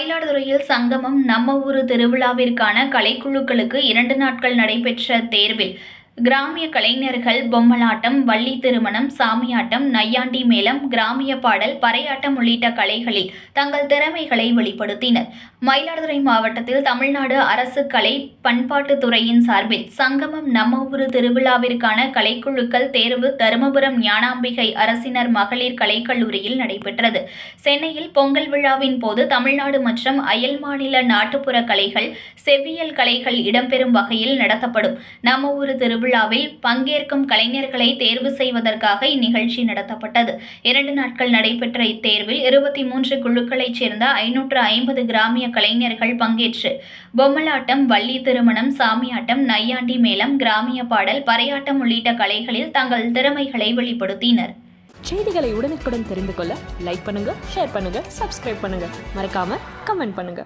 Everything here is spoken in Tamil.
மயிலாடுதுறையில் சங்கமம் நம்ம ஊரு திருவிழாவிற்கான கலைக்குழுக்களுக்கு இரண்டு நாட்கள் நடைபெற்ற தேர்வில் கிராமிய கலைஞர்கள் பொம்மலாட்டம் வள்ளி திருமணம் சாமியாட்டம் நையாண்டி மேளம் கிராமிய பாடல் பறையாட்டம் உள்ளிட்ட கலைகளில் தங்கள் திறமைகளை வெளிப்படுத்தினர். மயிலாடுதுறை மாவட்டத்தில் தமிழ்நாடு அரசு கலை பண்பாட்டுத்துறையின் சார்பில் சங்கமம் நம்ம ஊரு திருவிழாவிற்கான கலைக்குழுக்கள் தேர்வு தருமபுரம் ஞானாம்பிகை அரசினர் மகளிர் கலைக்கல்லூரியில் நடைபெற்றது. சென்னையில் பொங்கல் விழாவின் போது தமிழ்நாடு மற்றும் அயல் மாநில நாட்டுப்புற கலைகள் செவ்வியல் கலைகள் இடம்பெறும் வகையில் நடத்தப்படும். நம்ம ஊரு திருவிழா விழாவில் பங்கேற்கும் கலைஞர்களை தேர்வு செய்வதற்காக இந்நிகழ்ச்சி நடத்தப்பட்டது. இரண்டு நாட்கள் நடைபெற்ற இத்தேர்வில் இருபத்தி மூன்று குழுக்களைச் சேர்ந்த ஐநூற்று ஐம்பது கிராமிய கலைஞர்கள் பங்கேற்று பொம்மலாட்டம் வள்ளி திருமணம் சாமியாட்டம் நையாண்டி மேளம் கிராமிய பாடல் பறையாட்டம் உள்ளிட்ட கலைகளில் தங்கள் திறமைகளை வெளிப்படுத்தினர். செய்திகளை உடனுக்குடன் தெரிந்து கொள்ள லைக் பண்ணுங்க ஷேர் பண்ணுங்க சப்ஸ்கிரைப் பண்ணுங்க. மறக்காம கமெண்ட் பண்ணுங்க.